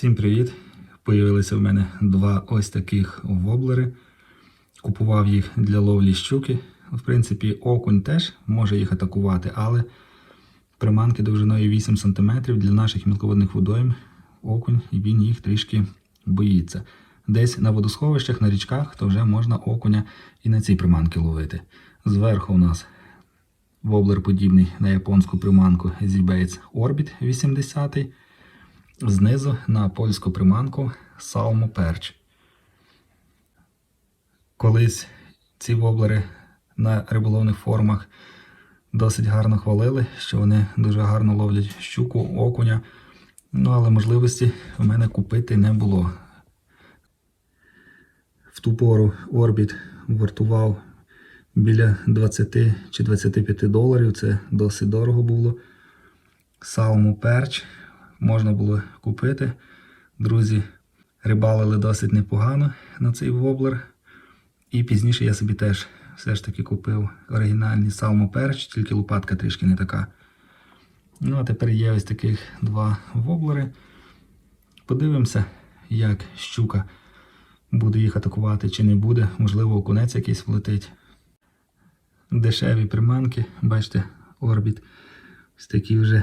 Всім привіт! Появилися в мене два ось таких воблери. Купував їх для ловлі щуки. В принципі, окунь теж може їх атакувати, але приманки довжиною 8 см для наших мілководних водойм окунь і він їх трішки боїться. Десь на водосховищах, на річках, то вже можна окуня і на ці приманки ловити. Зверху у нас воблер подібний на японську приманку Z-Baits Orbit 80 знизу на польську приманку Salmo Perch. Колись ці воблери на риболовних форумах досить гарно хвалили, що вони дуже гарно ловлять щуку, окуня. Ну, але можливості в мене купити не було. В ту пору Orbit вартував біля 20 чи 25 доларів. Це досить дорого було. Salmo Perch можна було купити. Друзі рибалили досить непогано на цей воблер. І пізніше я собі теж все ж таки купив оригінальний Perch, тільки лопатка трішки не така. Ну, а тепер є ось таких два воблери. Подивимося, як щука буде їх атакувати чи не буде. Можливо, окунець якийсь влетить. Дешеві приманки, бачите, орбіт. Ось такі вже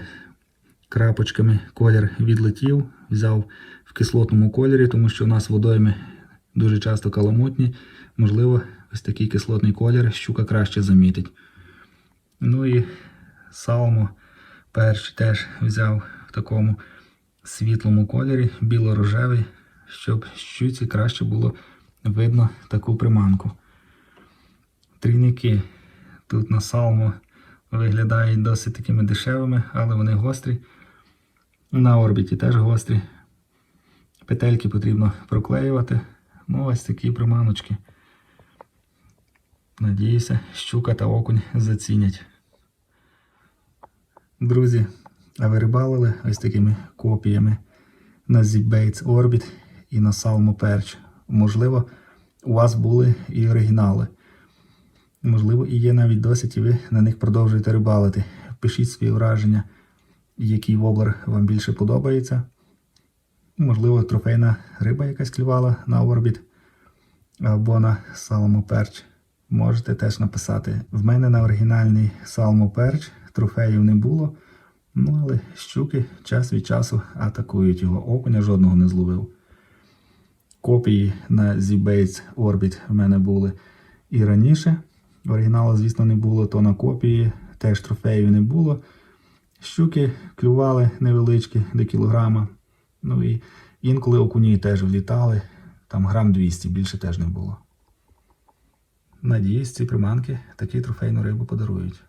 крапочками колір відлетів. Взяв в кислотному кольорі, тому що у нас водойми дуже часто каламутні. Можливо, ось такий кислотний колір щука краще замітить. Ну і салмо перший теж взяв в такому світлому кольорі, біло-рожевий, щоб щуці краще було видно таку приманку. Трійники тут на салмо виглядають досить такими дешевими, але вони гострі. На орбіті теж гострі. Петельки потрібно проклеювати. Ну, ось такі приманочки. Надіюся, щука та окунь зацінять. Друзі, а ви рибалили ось такими копіями на Z-Baits Orbit і на Salmo Perch. Можливо, у вас були і оригінали. Можливо, і є навіть досить, і ви на них продовжуєте рибалити. Пишіть свої враження, який воблер вам більше подобається. Можливо, трофейна риба якась клювала на орбіт або на Perch. Можете теж написати. В мене на оригінальний Perch трофеїв не було. Ну, але щуки час від часу атакують його. Окуня жодного не зловив. Копії на Z-Baits Orbit в мене були і раніше. Оригіналу, звісно, не було, то на копії теж трофеїв не було. Щуки клювали невеличкі до кілограма. Ну і інколи окуні теж влітали, там грам 200, більше теж не було. Надіюсь, ці приманки таку трофейну рибу подарують.